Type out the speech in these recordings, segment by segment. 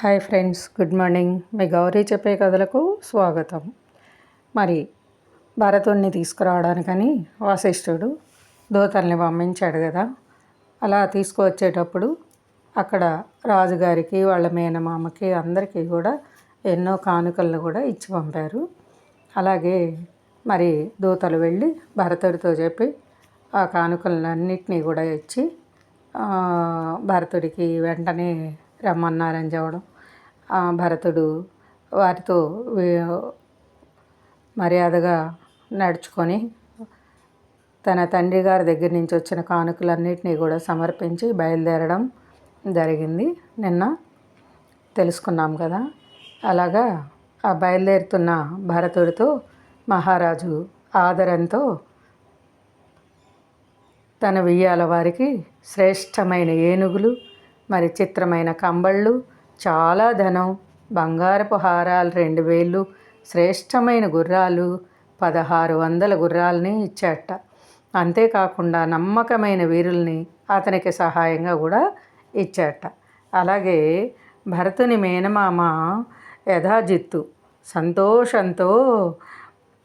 Hi friends good morning. మీ గౌరీ చెప్పే కథలకు స్వాగతం. మరి భరతుణ్ణి తీసుకురావడానికని వాసిష్ఠుడు దూతల్ని పంపించాడు కదా అలా తీసుకువచ్చేటప్పుడు అక్కడ రాజుగారికి వాళ్ళ మేనమామకి అందరికీ కూడా ఎన్నో కానుకలను కూడా ఇచ్చి పంపారు. అలాగే మరి దూతలు వెళ్ళి భరతుడితో చెప్పి ఆ కానుకలన్నింటినీ కూడా ఇచ్చి భరతుడికి వెంటనే రమ్మన్నారని చెప్పడం భరతుడు వారితో మర్యాదగా నడుచుకొని తన తండ్రి గారి దగ్గర నుంచి వచ్చిన కానుకలన్నింటినీ కూడా సమర్పించి బయలుదేరడం జరిగింది. నిన్న తెలుసుకున్నాం కదా. అలాగా ఆ బయలుదేరుతున్న భరతుడితో మహారాజు ఆదరంతో తన వియ్యాల వారికి శ్రేష్టమైన ఏనుగులు మరి చిత్రమైన కంబళ్ళు చాలా ధనం బంగారపు హారాలు రెండు వేలు శ్రేష్టమైన గుర్రాలు పదహారు వందల గుర్రాలని ఇచ్చాట. అంతేకాకుండా నమ్మకమైన వీరుల్ని అతనికి సహాయంగా కూడా ఇచ్చాట. అలాగే భరతుని మేనమామ యథాజిత్తు సంతోషంతో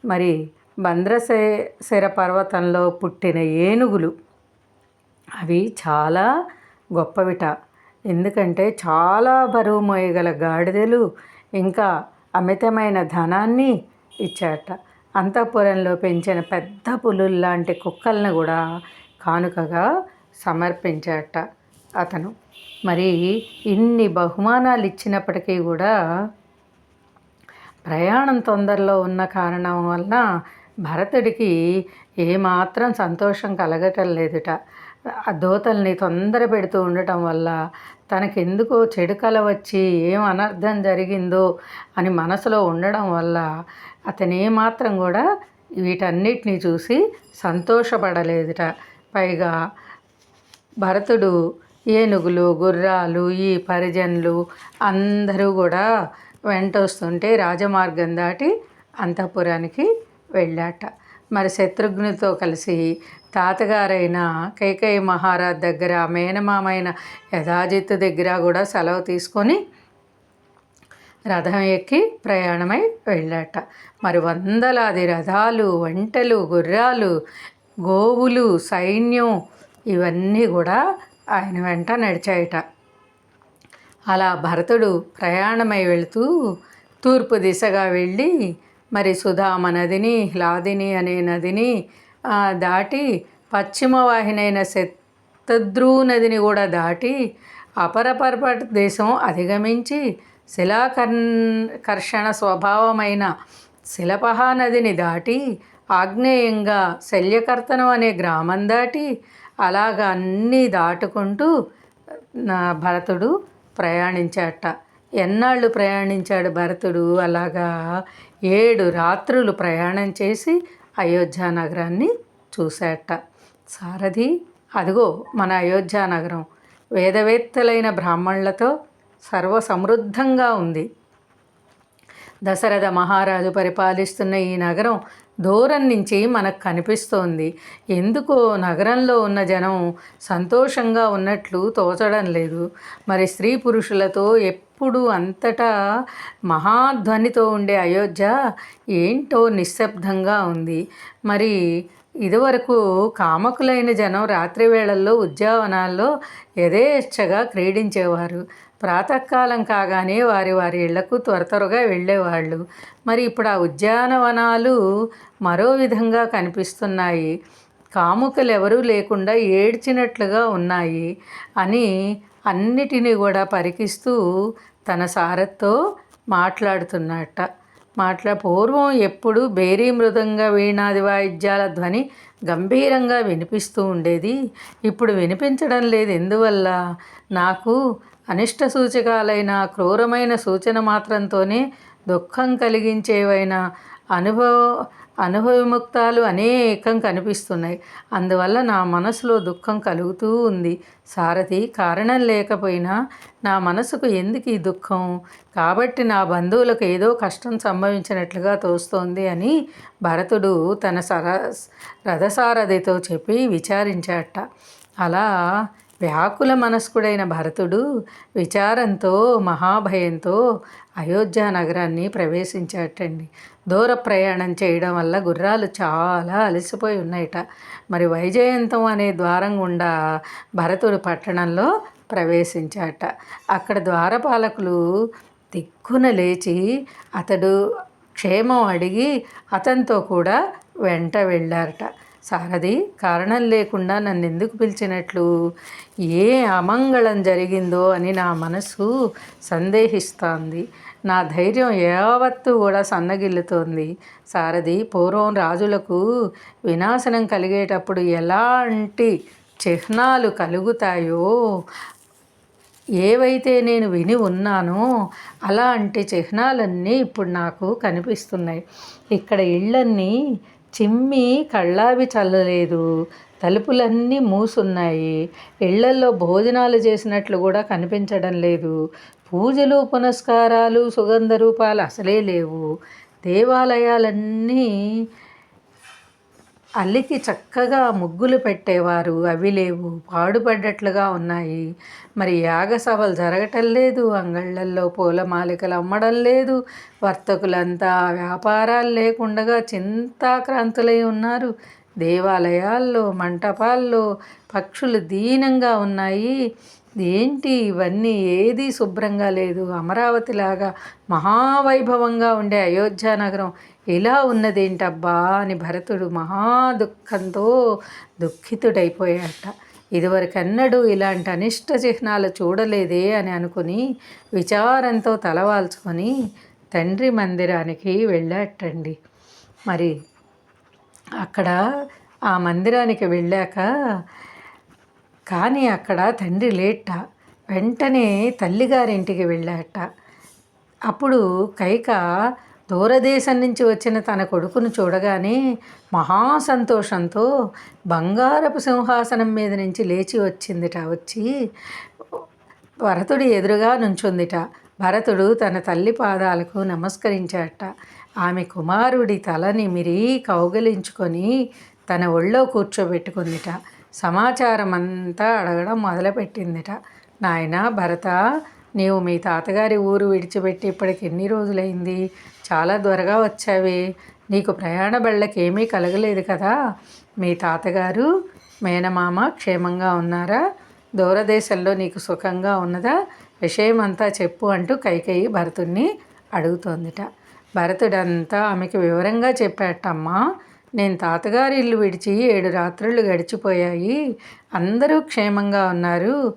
మరి బంద్రశిర పర్వతంలో పుట్టిన ఏనుగులు. అవి చాలా గొప్పవిట. ఎందుకంటే చాలా బరువు మోయగల గాడిదలు ఇంకా అమితమైన ధనాన్ని ఇచ్చాట అంతఃపురంలో పెంచిన పెద్ద పులుల్లాంటి కుక్కలను కుక్కల్ని కూడా కానుకగా సమర్పించాట అతను. మరి ఇన్ని బహుమానాలు ఇచ్చినప్పటికీ కూడా ప్రయాణం తొందరలో ఉన్న కారణం వలన భరతుడికి ఏమాత్రం సంతోషం కలగటం లేదుట. ఆ దోతల్ని తొందర పెడుతూ ఉండటం వల్ల తనకెందుకో చెడు కల వచ్చి ఏం అనర్థం జరిగిందో అని మనసులో ఉండడం వల్ల అతను ఏమాత్రం కూడా వీటన్నిటిని చూసి సంతోషపడలేదుట. పైగా భరతుడు ఏనుగులు గుర్రాలు ఈ పరిజనులు అందరూ కూడా వెంట వస్తుంటే రాజమార్గం దాటి అంతఃపురానికి వెళ్ళాట. మరి శత్రుఘ్నుతో కలిసి తాతగారైన కైకేయి మహారాజ్ దగ్గర మేనమామైన యథాజిత్తు దగ్గర కూడా సెలవు తీసుకొని రథం ఎక్కి ప్రయాణమై వెళ్ళాట. మరి వందలాది రథాలు వంటలు గుర్రాలు గోవులు సైన్యం ఇవన్నీ కూడా ఆయన వెంట నడిచాయట. అలా భరతుడు ప్రయాణమై వెళుతూ తూర్పు దిశగా వెళ్ళి మరి సుధామ నదిని లాదిని అనే నదిని దాటి పశ్చిమ వాహినైన శతద్రూ నదిని కూడా దాటి అపరపరపట దేశం అధిగమించి శిలాకర్ కర్షణ స్వభావమైన శిలపహా నదిని దాటి ఆగ్నేయంగా శల్యకర్తనం అనే గ్రామం దాటి అలాగ అన్నీ దాటుకుంటూ భరతుడు ప్రయాణించాట ఎన్నాళ్ళు ప్రయాణించాడు భరతుడు? అలాగా ఏడు రాత్రులు ప్రయాణం చేసి అయోధ్య నగరాన్ని చూశాట సారథి అదిగో మన అయోధ్య నగరం. వేదవేత్తలైన బ్రాహ్మణులతో సర్వసమృద్ధంగా ఉంది. దశరథ మహారాజు పరిపాలిస్తున్న ఈ నగరం దూరం నుంచి మనకు కనిపిస్తోంది. ఎందుకో నగరంలో ఉన్న జనం సంతోషంగా ఉన్నట్లు తోచడం లేదు. మరి స్త్రీ పురుషులతో ఎప్పుడు అంతటా మహాధ్వనితో ఉండే అయోధ్య ఏంటో నిశ్శబ్దంగా ఉంది. మరి ఇదివరకు కామకులైన జనం రాత్రి వేళల్లో ఉద్యావనాల్లో యథేచ్ఛగా క్రీడించేవారు. ప్రాతకాలం కాగానే వారి వారి ఇళ్ళకు త్వర త్వరగా వెళ్ళేవాళ్ళు. మరి ఇప్పుడు ఆ ఉద్యానవనాలు మరో విధంగా కనిపిస్తున్నాయి. కాముకలు ఎవరూ లేకుండా ఏడ్చినట్లుగా ఉన్నాయి అని అన్నిటినీ కూడా పరికిస్తూ తన సారథ్తో మాట్లాడుతున్నట్ట. మాట్లా పూర్వం ఎప్పుడు బేరీ మృదంగ వీణాది వాయిద్యాల ధ్వని గంభీరంగా వినిపిస్తూ ఉండేది. ఇప్పుడు వినిపించడం లేదు. ఎందువల్ల? నాకు అనిష్ట సూచకాలైన క్రూరమైన సూచన మాత్రంతోనే దుఃఖం కలిగించేవైన అనుభవ అనుభవిముక్తాలు అనేకం కనిపిస్తున్నాయి. అందువల్ల నా మనసులో దుఃఖం కలుగుతూ ఉంది. సారథి కారణం లేకపోయినా నా మనసుకు ఎందుకు ఈ దుఃఖం? కాబట్టి నా బంధువులకు ఏదో కష్టం సంభవించినట్లుగా తోస్తోంది అని భరతుడు తన సర రథసారథితో చెప్పి విచారించాట. అలా వ్యాకుల మనస్కుడైన భరతుడు విచారంతో మహాభయంతో అయోధ్య నగరాన్ని ప్రవేశించాటండి దూర ప్రయాణం చేయడం వల్ల గుర్రాలు చాలా అలసిపోయి ఉన్నాయట. మరి వైజయంతం అనే ద్వారం గుండా భరతుడు పట్టణంలో ప్రవేశించాట. అక్కడ ద్వారపాలకులు దిక్కున లేచి అతడు క్షేమం అడిగి అతనితో కూడా వెంట వెళ్ళారట. సారథి కారణం లేకుండా నన్ను ఎందుకు పిలిచినట్లు? ఏ అమంగళం జరిగిందో అని నా మనసు సందేహిస్తోంది. నా ధైర్యం యావత్తు కూడా సన్నగిల్లుతోంది. సారథి పూర్వం రాజులకు వినాశనం కలిగేటప్పుడు ఎలాంటి చిహ్నాలు కలుగుతాయో ఏవైతే నేను విని ఉన్నానో అలాంటి చిహ్నాలన్నీ ఇప్పుడు నాకు కనిపిస్తున్నాయి. ఇక్కడ ఇళ్ళన్నీ చిమ్మి కళ్ళావి చల్లలేదు. తలుపులన్నీ మూసున్నాయి. ఇళ్ళల్లో భోజనాలు చేసినట్లు కూడా కనిపించడం లేదు. పూజలు పునస్కారాలు సుగంధ రూపాలు అసలే లేవు. దేవాలయాలన్నీ అల్లికి చక్కగా ముగ్గులు పెట్టేవారు. అవి లేవు. పాడుపడ్డట్లుగా ఉన్నాయి. మరి యాగసభలు జరగటం లేదు. అంగళ్ళల్లో పూలమాలికలు అమ్మడం లేదు. వర్తకులంతా వ్యాపారాలు లేకుండగా చింతాక్రాంతులై ఉన్నారు. దేవాలయాల్లో మంటపాల్లో పక్షులు దీనంగా ఉన్నాయి. ఏంటి ఇవన్నీ? ఏది శుభ్రంగా లేదు. అమరావతిలాగా మహావైభవంగా ఉండే అయోధ్య నగరం ఇలా ఉన్నదేంటబ్బా అని భరతుడు మహా దుఃఖంతో దుఃఖితుడైపోయాట ఇదివరకన్నడూ ఇలాంటి అనిష్ట చిహ్నాలు చూడలేదే అని అనుకుని విచారంతో తలవాల్చుకొని తండ్రి మందిరానికి వెళ్ళాటండి మరి అక్కడ ఆ మందిరానికి వెళ్ళాక కానీ అక్కడ తండ్రి లేట. వెంటనే తల్లిగారింటికి వెళ్ళాట. అప్పుడు కైక దూరదేశం నుంచి వచ్చిన తన కొడుకును చూడగానే మహా సంతోషంతో బంగారపు సింహాసనం మీద నుంచి లేచి వచ్చిందిట. వచ్చి భరతుడి ఎదురుగా నుంచుందిట. భరతుడు తన తల్లి పాదాలకు నమస్కరించాట. ఆమె కుమారుడి తలని మిరీ కౌగలించుకొని తన ఒళ్ళో కూర్చోబెట్టుకుందిట. సమాచారం అంతా అడగడం మొదలుపెట్టిందిట. నాయన భరత నీవు మీ తాతగారి ఊరు విడిచిపెట్టి ఇప్పటికి ఎన్ని రోజులైంది? చాలా త్వరగా వచ్చావే. నీకు ప్రయాణ బళ్ళకి ఏమీ కలగలేదు కదా? మీ తాతగారు మేనమామ క్షేమంగా ఉన్నారా? దూరదేశంలో నీకు సుఖంగా ఉన్నదా? విషయం అంతా చెప్పు అంటూ కైకేయి భరతుణ్ణి అడుగుతోందిట. భరతుడంతా ఆమెకు వివరంగా చెప్పాటమ్మా నేను తాతగారి ఇల్లు విడిచి ఏడు రాత్రులు గడిచిపోయాయి. అందరూ క్షేమంగా ఉన్నారు.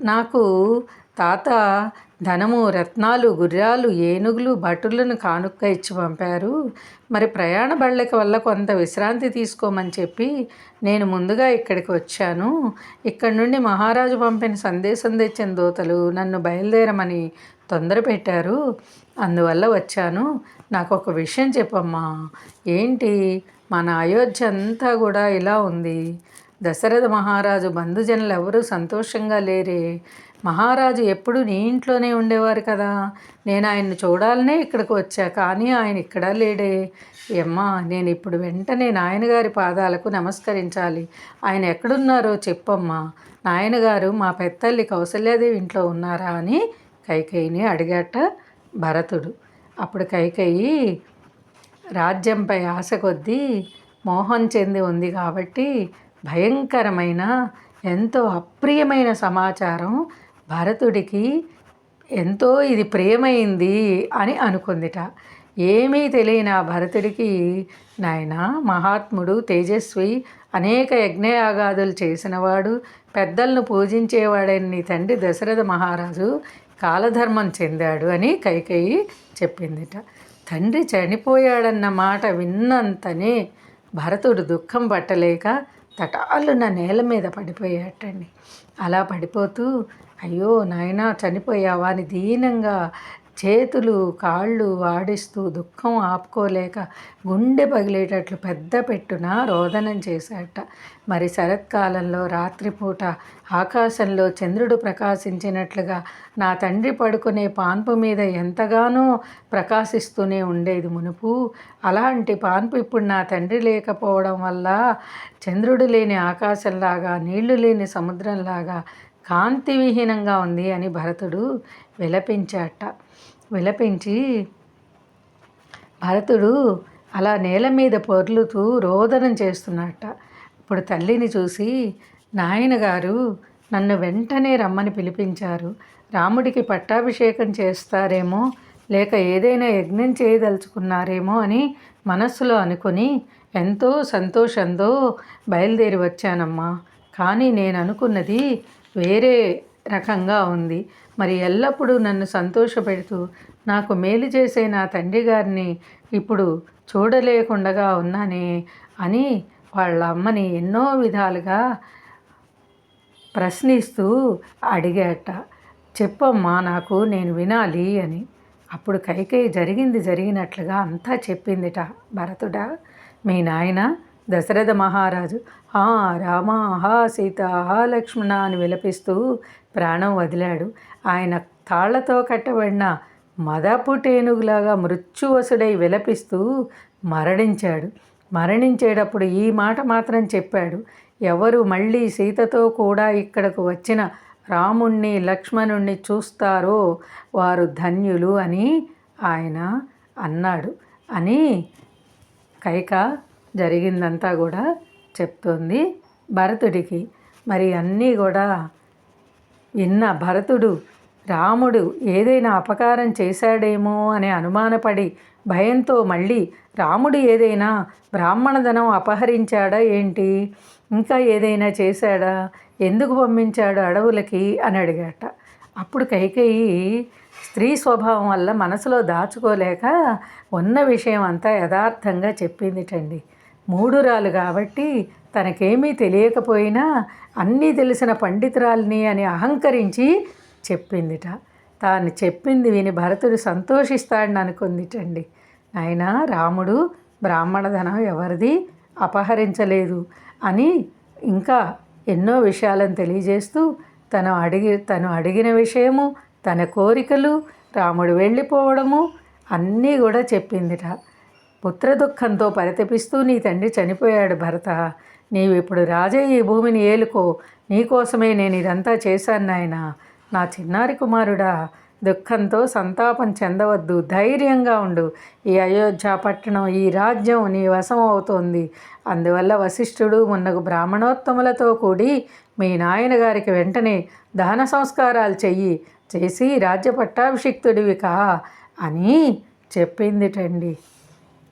నాకు తాత ధనము రత్నాలు గుర్రాలు ఏనుగులు భటులను కానుక్క ఇచ్చి పంపారు. మరి ప్రయాణ బళ్ళకి వల్ల కొంత విశ్రాంతి తీసుకోమని చెప్పి నేను ముందుగా ఇక్కడికి వచ్చాను. ఇక్కడ నుండి మహారాజు పంపిన సందేశం తెచ్చిన దోతలు నన్ను బయలుదేరమని తొందర పెట్టారు. అందువల్ల వచ్చాను. నాకు ఒక విషయం చెప్పమ్మా. ఏంటి? మన అయోధ్య అంతా కూడా ఇలా ఉంది. దశరథ మహారాజు బంధుజనులు ఎవరూ సంతోషంగా లేరే. మహారాజు ఎప్పుడు నీ ఇంట్లోనే ఉండేవారు కదా. నేను ఆయన్ని చూడాలనే ఇక్కడికి వచ్చా కానీ ఆయన ఇక్కడ లేడే. ఏమ్మా నేను ఇప్పుడు వెంటనే నాయనగారి పాదాలకు నమస్కరించాలి. ఆయన ఎక్కడున్నారో చెప్పమ్మా. నాయనగారు మా పెద్దల్లి కౌసల్యాదేవి ఇంట్లో ఉన్నారా? అని కైకేయిని అడిగాట భరతుడు. అప్పుడు కైకేయి రాజ్యంపై ఆశ కొద్దీ మోహం చెంది ఉంది కాబట్టి భయంకరమైన ఎంతో అప్రియమైన సమాచారం భరతుడికి ఎంతో ఇది ప్రియమైంది అని అనుకుందిట. ఏమీ తెలియని ఆ భరతుడికి నాయన మహాత్ముడు తేజస్వి అనేక యజ్ఞయాగాదులు చేసినవాడు పెద్దలను పూజించేవాడని నీ తండ్రి దశరథ మహారాజు కాలధర్మం చెందాడు అని కైకేయి చెప్పిందిట. తండ్రి చనిపోయాడన్న మాట విన్నంతనే భరతుడు దుఃఖం పట్టలేక తటాలున్న నేల మీద పడిపోయాటండి అలా పడిపోతూ అయ్యో నాయన చనిపోయావా? అని దీనంగా చేతులు కాళ్ళు వాడిస్తూ దుఃఖం ఆపుకోలేక గుండె పగిలేటట్లు పెద్ద పెట్టున రోదనం చేశాట మరి శరత్కాలంలో రాత్రిపూట ఆకాశంలో చంద్రుడు ప్రకాశించినట్లుగా నా తండ్రి పడుకునే పాన్పు మీద ఎంతగానో ప్రకాశిస్తూనే ఉండేది మునుపు. అలాంటి పాన్పు ఇప్పుడు నా తండ్రి లేకపోవడం వల్ల చంద్రుడు లేని ఆకాశంలాగా నీళ్ళు లేని సముద్రంలాగా కాంతి విహీనంగా ఉంది అని భరతుడు విలపించాట. విలపించి భరతుడు అలా నేల మీద పొర్లుతూ రోదనం చేస్తున్నట్ట ఇప్పుడు తల్లిని చూసి నాయనగారు నన్ను వెంటనే రమ్మని పిలిపించారు. రాముడికి పట్టాభిషేకం చేస్తారేమో లేక ఏదైనా యజ్ఞం చేయదలుచుకున్నారేమో అని మనస్సులో అనుకుని ఎంతో సంతోషంతో బయలుదేరి వచ్చానమ్మా. కానీ నేను అనుకున్నది వేరే రకంగా ఉంది. మరి ఎల్లప్పుడూ నన్ను సంతోషపెడుతూ నాకు మేలు చేసే నా తండ్రి గారిని ఇప్పుడు చూడలేకుండా ఉన్నానే అని వాళ్ళ అమ్మని ఎన్నో విధాలుగా ప్రశ్నిస్తూ అడిగాట. చెప్పమ్మా నాకు నేను వినాలి అని. అప్పుడు కైకేయి జరిగింది జరిగినట్లుగా అంతా చెప్పిందిట. భరతుడా మీ నాయన దశరథ మహారాజు హా రామ హా సీత హా లక్ష్మణ అని విలపిస్తూ ప్రాణం వదిలాడు. ఆయన తాళ్ళతో కట్టబడిన మదపుటేనుగులాగా మృత్యువసుడై విలపిస్తూ మరణించాడు. మరణించేటప్పుడు ఈ మాట మాత్రం చెప్పాడు. ఎవరు మళ్ళీ సీతతో కూడా ఇక్కడకు వచ్చిన రాముణ్ణి లక్ష్మణుణ్ణి చూస్తారో వారు ధన్యులు అని ఆయన అన్నాడు. అని కైక జరిగిందంతా కూడా చెప్తోంది భరతుడికి. మరి అన్నీ కూడా విన్న భరతుడు రాముడు ఏదైనా అపకారం చేశాడేమో అనే అనుమానపడి భయంతో మళ్ళీ రాముడు ఏదైనా బ్రాహ్మణధనం అపహరించాడా ఏంటి? ఇంకా ఏదైనా చేశాడా? ఎందుకు పంపించాడు అడవులకి? అని అడిగాట. అప్పుడు కైకేయి స్త్రీ స్వభావం వల్ల మనసులో దాచుకోలేక ఉన్న విషయం అంతా యథార్థంగా చెప్పిందిటండి. మూడురాలు కాబట్టి తనకేమీ తెలియకపోయినా అన్నీ తెలిసిన పండితురాలిని అని అహంకరించి చెప్పిందిట. తాను చెప్పింది విని భరతుడు సంతోషిస్తాడని అనుకుందిటండి. ఆయన రాముడు బ్రాహ్మణధనం ఎవరిది? అపహరించలేదు అని ఇంకా ఎన్నో విషయాలను తెలియజేస్తూ తను అడిగి తను అడిగిన విషయము తన కోరికలు రాముడు వెళ్ళిపోవడము అన్నీ కూడా చెప్పిందిట. పుత్రదుఃఖంతో పరితపిస్తూ నీ తండ్రి చనిపోయాడు భరత. నీవు ఇప్పుడు రాజే ఈ భూమిని ఏలుకో. నీకోసమే నేను ఇదంతా చేశాను నాయన. నా చిన్నారి కుమారుడా దుఃఖంతో సంతాపం చెందవద్దు. ధైర్యంగా ఉండు. ఈ అయోధ్య పట్టణం ఈ రాజ్యం నీ వశం అవుతోంది. అందువల్ల వశిష్ఠుడు మున్నగు బ్రాహ్మణోత్తములతో కూడి మీ నాయనగారికి వెంటనే దహన సంస్కారాలు చెయ్యి. చేసి రాజ్య పట్టాభిషిక్తుడివి కా అని చెప్పిందిటండి.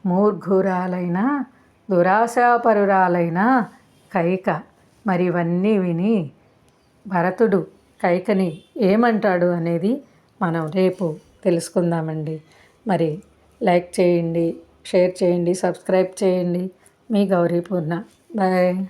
మూర్ఘురాలైన దురాశాపరురాలైన కైక. మరి ఇవన్నీ విని భరతుడు కైకని ఏమంటాడు అనేది మనం రేపు తెలుసుకుందామండి. మరి లైక్ చేయండి షేర్ చేయండి సబ్స్క్రైబ్ చేయండి. మీ గౌరీ పూర్ణ బాయ్.